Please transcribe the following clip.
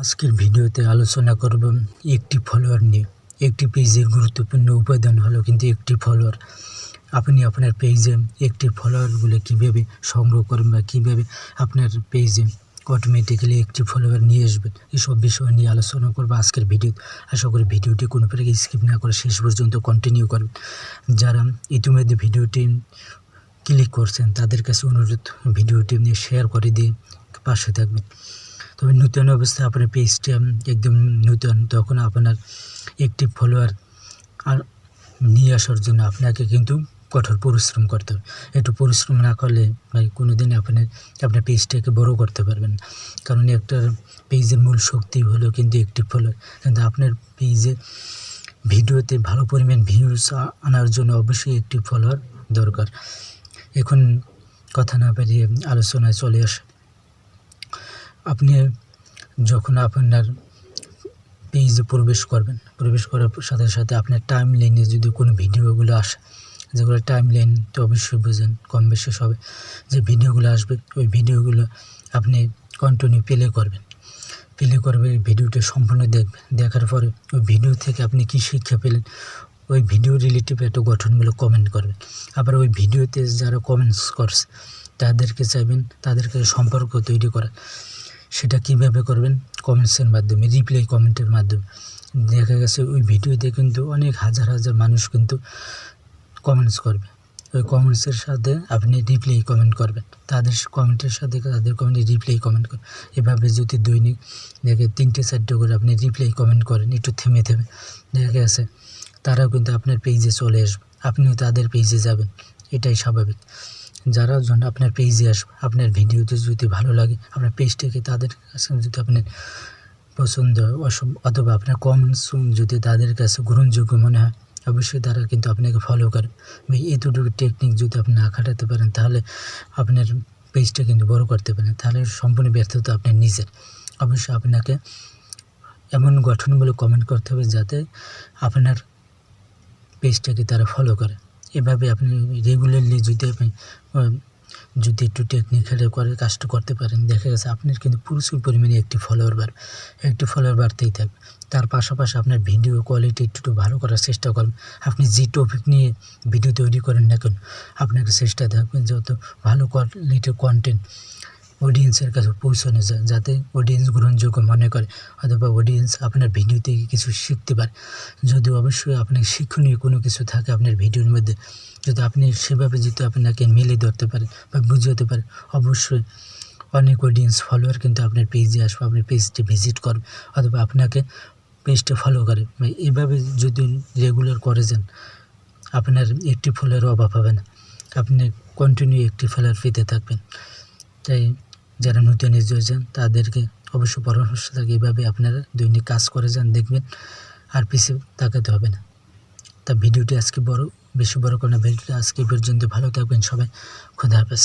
আজকের ভিডিওতে আলোচনা করব একটি ফলোয়ার নিয়ে। একটি পেজের গুরুত্বপূর্ণ উপাদান হলো কিন্তু একটি ফলোয়ার। আপনি আপনার পেজে একটি ফলোয়ারগুলো কীভাবে সংগ্রহ করবেন বা কীভাবে আপনার পেজে অটোমেটিক্যালি একটি ফলোয়ার নিয়ে আসবেন, এসব বিষয় নিয়ে আলোচনা করব আজকের ভিডিও। আশা করি ভিডিওটি কোনো প্রকার স্কিপ না করে শেষ পর্যন্ত কন্টিনিউ করবেন। যারা ইতিমধ্যে ভিডিওটি ক্লিক করছেন, তাদের কাছে অনুরোধ, ভিডিওটি নিয়ে শেয়ার করে দিয়ে পাশে থাকবেন। তবে নূতন অবস্থায় আপনার পেজটা একদম নূতন। তখন আপনার একটি ফলোয়ার আর নিয়ে আসার জন্য আপনাকে কিন্তু কঠোর পরিশ্রম করতে হবে। একটু পরিশ্রম না করলে কোনো দিন আপনি, আপনার পেজটাকে বড় করতে পারবেন কারণ একটা পেজের মূল শক্তি হলো কিন্তু একটি ফলোয়ার কিন্তু আপনার পেজে ভিডিওতে ভালো পরিমাণ ভিউজ আনার জন্য অবশ্যই একটি ফলোয়ার দরকার। এখন কথা না বেরিয়ে আলোচনায় চলে আসে আপনি যখন আপনার পেজে প্রবেশ করবেন, প্রবেশ করার সাথে সাথে আপনার টাইম লাইনে যদি কোনো ভিডিওগুলো আসে যেগুলো টাইম লাইন তো অবশ্যই বোঝেন, কম বেশি সবে, যে ভিডিওগুলো আসবে, ওই ভিডিওগুলো আপনি কন্টিনিউ প্লে করবেন। প্লে করবে ভিডিওটা সম্পূর্ণ দেখবেন। দেখার পরে ওই ভিডিও থেকে আপনি কী শিক্ষা পেলেন, ওই ভিডিও রিলেটিভ একটা গঠনমূলক কমেন্ট করবেন। আবার ওই ভিডিওতে যারা কমেন্টস করছে, তাদেরকে চাইবেন, তাদেরকে সম্পর্ক তৈরি করা সেটা কীভাবে করবেন? কমেন্টসের মাধ্যমে রিপ্লাই কমেন্টের মাধ্যমে। দেখা গেছে ওই ভিডিওতে কিন্তু অনেক হাজার হাজার মানুষ কিন্তু কমেন্টস করবে। ওই কমেন্টসের সাথে আপনি রিপ্লাই কমেন্ট করবেন। তাদের কমেন্টের সাথে তাদের কমেন্টে রিপ্লাই কমেন্ট করবেন এভাবে যদি দৈনিক দেখে তিনটে, চারটে করে আপনি রিপ্লাই কমেন্ট করেন, একটু থেমে থেমে। দেখা গেছে তারাও কিন্তু আপনার পেজে চলে আসবে। আপনিও তাদের পেজে যাবেন। এটাই স্বাভাবিক। যারা জন্য আপনার পেজে আসবে আপনার ভিডিওতে যদি ভালো লাগে, আপনার পেজটাকে তাদের কাছে যদি আপনার পছন্দ হয় অথবা আপনার কমেন্টস যদি তাদের কাছে গ্রহণযোগ্য মনে হয়, অবশ্যই তারা কিন্তু আপনাকে ফলো করে। এতটুকু টেকনিক যদি আপনি না খাটাতে পারেন, তাহলে আপনার পেজটা কিন্তু বড় করতে পারেন তাহলে সম্পূর্ণ ব্যর্থতা আপনার নিজের। অবশ্যই আপনাকে এমন গঠনমূলক কমেন্ট করতে হবে যাতে আপনার পেজটাকে তারা ফলো করে। এভাবে আপনি রেগুলারলি যদি আপনি যদি একটু টেকনিক্যালি করে কাজটা করতে পারেন, দেখা গেছে আপনার কিন্তু প্রচুর পরিমাণে একটি ফলোয়ার বাড়বে একটি ফলোয়ার বাড়তেই থাকবে। তার পাশাপাশি আপনার ভিডিও কোয়ালিটি একটু ভালো করার চেষ্টা করেন। আপনি যে টপিক নিয়ে ভিডিও তৈরি করেন না কেন, আপনাকে চেষ্টা থাকবেন যত ভালো কোয়ালিটির কন্টেন্ট অডিয়েন্সের কাছে পৌঁছানো যায়, যাতে অডিয়েন্স গ্রহণযোগ্য মনে করে অথবা অডিয়েন্স আপনার ভিডিও থেকে কিছু শিখতে পারে। যদি অবশ্যই আপনার শিক্ষণীয় কোনো কিছু থাকে আপনার ভিডিওর মধ্যে, যদি আপনি সেভাবে যদি আপনাকে মেলে ধরতে পারে বা বুঝাতে পারে, অবশ্যই অনেক অডিয়েন্স ফলোয়ার কিন্তু আপনার পেজে আসবে, আপনার পেজটি ভিজিট করবে অথবা আপনাকে পেজটা ফলো করে। এভাবে যদি রেগুলার করে যান, আপনার একটি ফলোয়ার অভাব হবে না। আপনি কন্টিনিউ একটি ফলোয়ার পেতে থাকবেন। তাই যারা নতুন এসেছেন তাদেরকে অবশ্য পরামর্শ থাকে, এভাবে আপনারা দৈনিক কাজ করে যান, দেখবেন আর পিছিয়ে তাকাতে হবে না। তা ভিডিওটি আজকে বড়, বেশি বড় কোনো ভিডিওটি আজকে পর্যন্ত ভালো থাকবেন সবাই, খুদা হাফেজ।